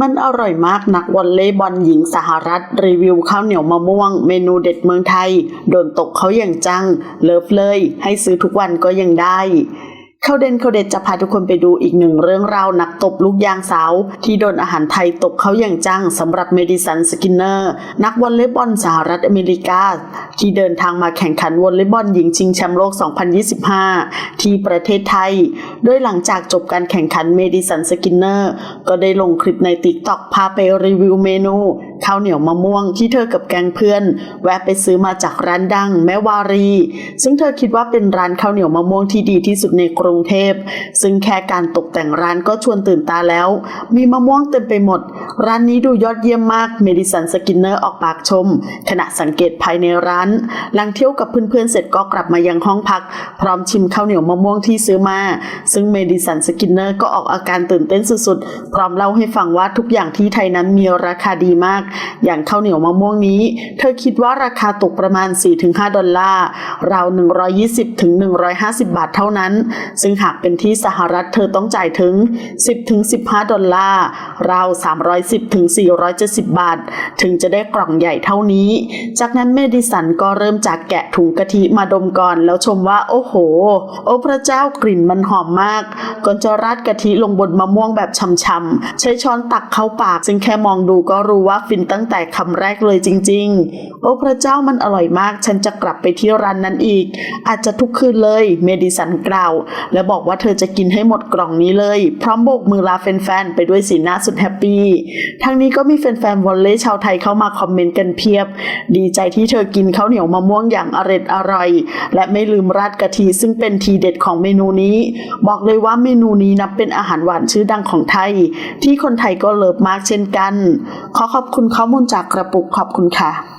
มันอร่อยมากนักวอลเลย์บอลหญิงสหรัฐ รีวิวข้าวเหนียวมะม่วง เมนูเด็ดเมืองไทย โดนตกเขาอย่างจัง เลิฟเลย ให้ซื้อทุกวันก็ยังได้เข้าเด่นเข้าเด็ดจะพาทุกคนไปดูอีกหนึ่งเรื่องราวนักตบลูกยางสาว ที่โดนอาหารไทยตกเขาอย่างจังสำหรับเมดิสันสกินเนอร์ นักวอลเลย์บอลสหรัฐอเมริกา ที่เดินทางมาแข่งขันวอลเลย์บอลหญิงชิงแชมป์โลก 2025 ที่ประเทศไทย โดยหลังจากจบการแข่งขันเมดิสันสกินเนอร์ ก็ได้ลงคลิปในติ๊กต็อกพาไปรีวิวเมนู ข้าวเหนียวมะม่วงที่เธอกับแก๊งเพื่อน แวะไปซื้อมาจากร้านดังแม่วารี ซึ่งเธอคิดว่าเป็นร้านข้าวเหนียวมะม่วงที่ดีที่สุดในกรุงเทพ ซึ่งแค่การตกแต่งร้านก็ชวนตื่นตาแล้ว มีมะม่วงเต็มไปหมด ร้านนี้ดูยอดเยี่ยมมากเมดิสันสกินเนอร์ออกปากชม ขณะสังเกตภายในร้าน หลังเที่ยวกับเพื่อนๆเสร็จก็กลับมายังห้องพัก พร้อมชิมข้าวเหนียวมะม่วงที่ซื้อมา ซึ่งเมดิสันสกินเนอร์ก็ออกอาการตื่นเต้นสุดๆ พร้อมเล่าให้ฟังว่าทุกอย่างที่ไทยนั้นมีราคาดีมาก อย่างข้าวเหนียวมะม่วงนี้ เธอคิดว่าราคาตกประมาณ 4-5 ดอลลาร์ ราว 120-150 บาทเท่านั้น ซึ่งหากเป็นที่สหรัฐเธอต้องจ่ายถึง 10-15 ดอลลาร์ ราว 310-470 บาท ถึงจะได้กล่องใหญ่เท่านี้ จากนั้นเมดิสันก็เริ่มจากแกะถุงกะทิมาดมก่อนแล้วชมว่า โอ้โห โอ้พระเจ้ากลิ่นมันหอมมาก ก่อนจะราดกะทิลงบนมะม่วงแบบช่ำๆใช้ช้อนตักเข้าปาก ซึ่งแค่มองดูก็รู้ว่าฟินตั้งแต่คำแรกเลยจริง ๆ โอ้พระเจ้ามันอร่อยมาก ฉันจะกลับไปที่ร้านนั้นอีก อาจจะทุกคืนเลย เมดิสันกล่าว และบอกว่าเธอจะกินให้หมดกล่องนี้เลย พร้อมโบกมือลาแฟนๆ ไปด้วยสีหน้าสุดแฮปปี้ ทั้งนี้ก็มีแฟนๆวอลเลย์ชาวไทยเข้ามาคอมเมนต์กันเพียบ ดีใจที่เธอกินข้าวเหนียวมะม่วงอย่างอร็ดอร่อย และไม่ลืมราดกะทิซึ่งเป็นทีเด็ดของเมนูนี้ บอกเลยว่าเมนูนี้นับเป็นอาหารหวานชื่อดังของไทย ที่คนไทยก็เลิฟมากเช่นกัน ขอขอบคุณข้อมูลจากกระปุกขอบคุณค่ะ